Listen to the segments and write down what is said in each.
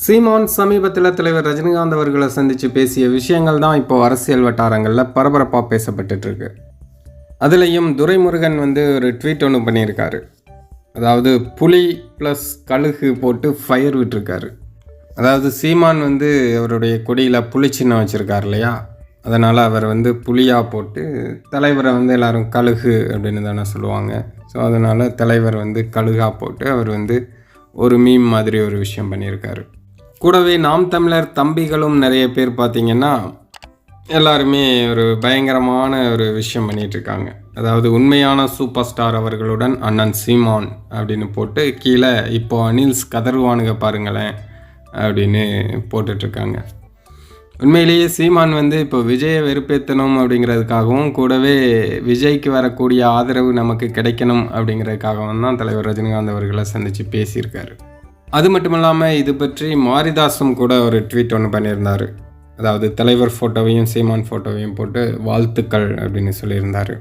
சீமான் சமீபத்தில் தலைவர் ரஜினிகாந்த் அவர்களை சந்தித்து பேசிய விஷயங்கள் தான் இப்போ அரசியல் வட்டாரங்களில் பரபரப்பாக பேசப்பட்டுருக்கு அதுலேயும் துரைமுருகன் வந்து ஒரு ட்வீட் ஒன்று பண்ணியிருக்காரு. அதாவது புலி ப்ளஸ் கழுகு போட்டு ஃபயர் விட்டுருக்காரு. அதாவது சீமான் வந்து அவருடைய கொடியில் புலி சின்னம் வச்சுருக்கார் இல்லையா? அதனால் அவர் வந்து புலியாக போட்டு தலைவரை வந்து எல்லாரும் கழுகு அப்படின்னு தானே சொல்லுவாங்க. ஸோ அதனால் தலைவர் வந்து கழுகாக போட்டு அவர் வந்து ஒரு மீம் மாதிரி ஒரு விஷயம் பண்ணியிருக்காரு. கூடவே நாம் தமிழர் தம்பிகளும் நிறைய பேர் பார்த்தீங்கன்னா எல்லாருமே ஒரு பயங்கரமான ஒரு விஷயம் பண்ணிகிட்ருக்காங்க. இருக்காங்க அதாவது உண்மையான சூப்பர் ஸ்டார் அவர்களுடன் அண்ணன் சீமான் அப்படின்னு போட்டு கீழே இப்போ அனில்ஸ் கதறுவானுங்க பாருங்களேன் அப்படின்னு போட்டுட்ருக்காங்க உண்மையிலேயே சீமான் வந்து இப்போ விஜயை வெறுப்பேற்றணும் அப்படிங்கிறதுக்காகவும் கூடவே விஜய்க்கு வரக்கூடிய ஆதரவு நமக்கு கிடைக்கணும் அப்படிங்கிறதுக்காகவும் தான் தலைவர் ரஜினிகாந்த் அவர்களை சந்தித்து பேசியிருக்காரு. அது மட்டும் இல்லாமல் இது பற்றி மாரிதாசும் கூட ஒரு ட்வீட் ஒன்று பண்ணியிருந்தார். அதாவது தலைவர் ஃபோட்டோவையும் சீமான் ஃபோட்டோவையும் போட்டு வாழ்த்துக்கள் அப்படின்னு சொல்லியிருந்தார்.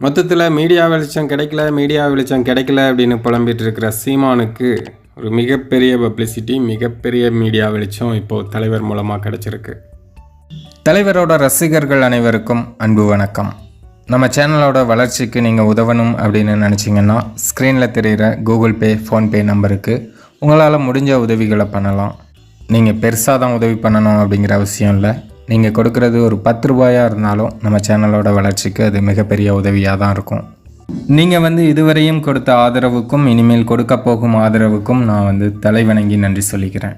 மொத்தத்தில் மீடியா வெளிச்சம் கிடைக்கல மீடியா வெளிச்சம் கிடைக்கல அப்படின்னு புலம்பிட்டு இருக்கிற சீமானுக்கு ஒரு மிகப்பெரிய பப்ளிசிட்டி மிகப்பெரிய மீடியா வெளிச்சம் இப்போது தலைவர் மூலமாக கிடச்சிருக்கு. தலைவரோட ரசிகர்கள் அனைவருக்கும் அன்பு வணக்கம். நம்ம சேனலோட வளர்ச்சிக்கு நீங்கள் உதவணும் அப்படின்னு நினச்சிங்கன்னா ஸ்க்ரீனில் தெரிகிற கூகுள் பே ஃபோன்பே நம்பருக்கு உங்களால் முடிஞ்ச உதவிகளை பண்ணலாம். நீங்கள் பெருசாக தான் உதவி பண்ணணும் அப்படிங்கிற அவசியம் இல்லை. நீங்கள் கொடுக்குறது ஒரு பத்து ரூபாயாக இருந்தாலும் நம்ம சேனலோட வளர்ச்சிக்கு அது மிகப்பெரிய உதவியாக தான் இருக்கும். நீங்கள் வந்து இதுவரையும் கொடுத்த ஆதரவுக்கும் இனிமேல் கொடுக்க போகும் ஆதரவுக்கும் நான் வந்து தலைவணங்கி நன்றி சொல்லிக்கிறேன்.